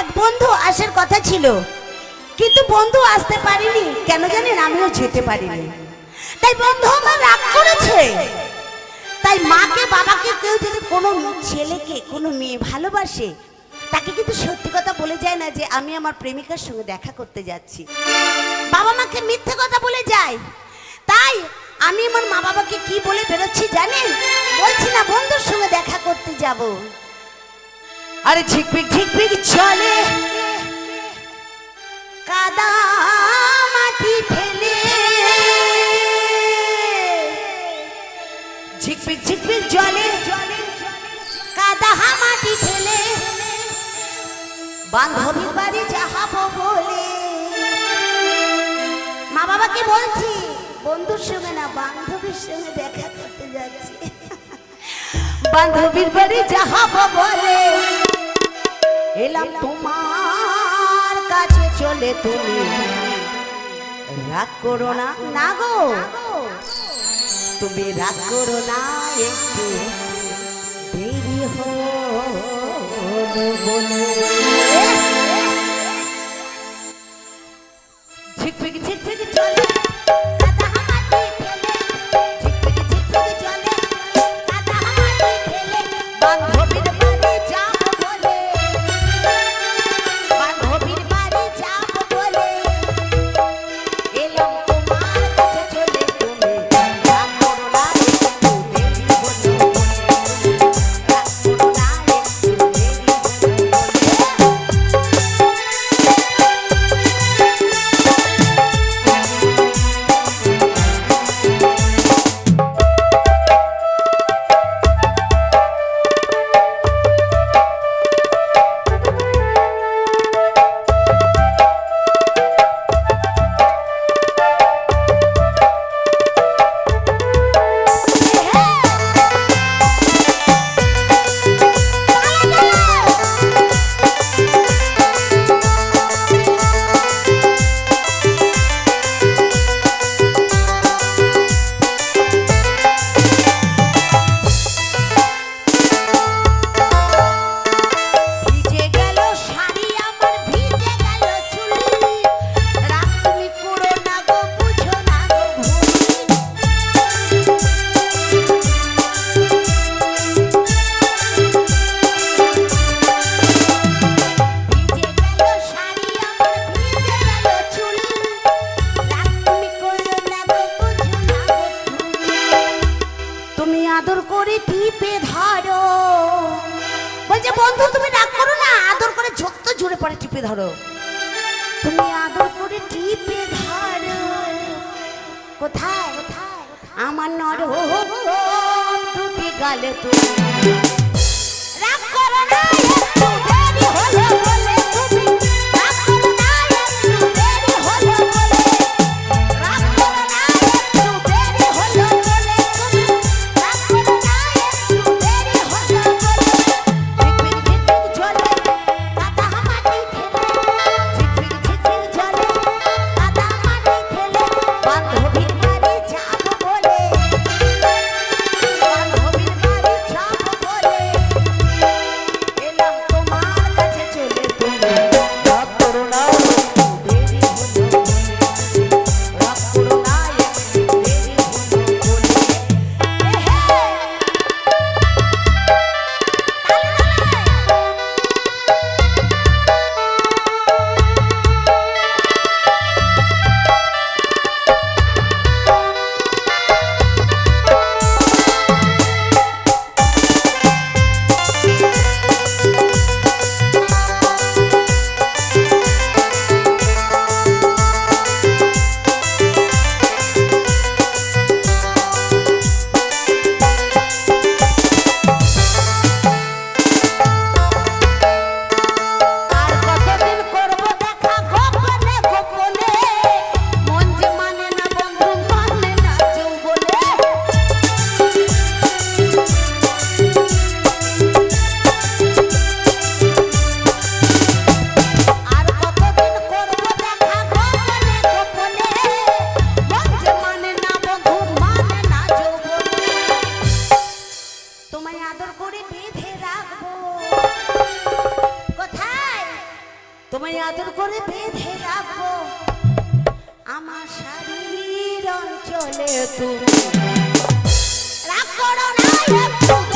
এক বন্ধু আসার কথা ছিল। কিন্তু বন্ধু আসতে পারিনি। কেন জানেন আমিও যেতে পারিনি। তাই বন্ধু আমার রাগ করেছে। তাই মাকে, বাবাকে কেউ যদি কোনো ছেলেকে, কোনো মেয়ে ভালোবাসে, তাকে কিন্তু সত্যি কথা বলে যায় না যে আমি আমার প্রেমিকার সঙ্গে দেখা করতে যাচ্ছি। বাবা মাকে মিথ্যে কথা বলে যায়। তাই আমি আমার মা বাবাকে কি বলে বেরোচ্ছি জানেন? বলছি না, বন্ধুর সঙ্গে দেখা করতে যাব। আরে ঝিকপিক ঝিকপিক চলে। কাদা মাটি ফেলে। ঝিকপিক ঝিকপিক জলে কাদা মাটি ফেলে। বান্ধবীর বাড়ি যাহাবো বলে। মা বাবাকে বলছি, বন্ধুর সঙ্গে না, বান্ধবীর সঙ্গে দেখা করতে যাচ্ছি। বান্ধবীর বাড়ি যাহাবো বলে। এলাম তোমার কাছে চলে তুমি। রাগ করো না না গো। তুমি রাগ করো না, একটু দেরি হো বলে। তুমি আদর করে টিপে ধরো। বলছে, বন্ধু, তুমি রাগ করো না, আদর করে ঝোঁক জুড়ে পড়ে, টিপে ধরো। তুমি আদর করে টিপে ধরো। কোথায়? আমার নর দুটি গালে তুমি। রাগ করো না। বেঁধে রাখব আমার শাড়ির অঞ্চলে না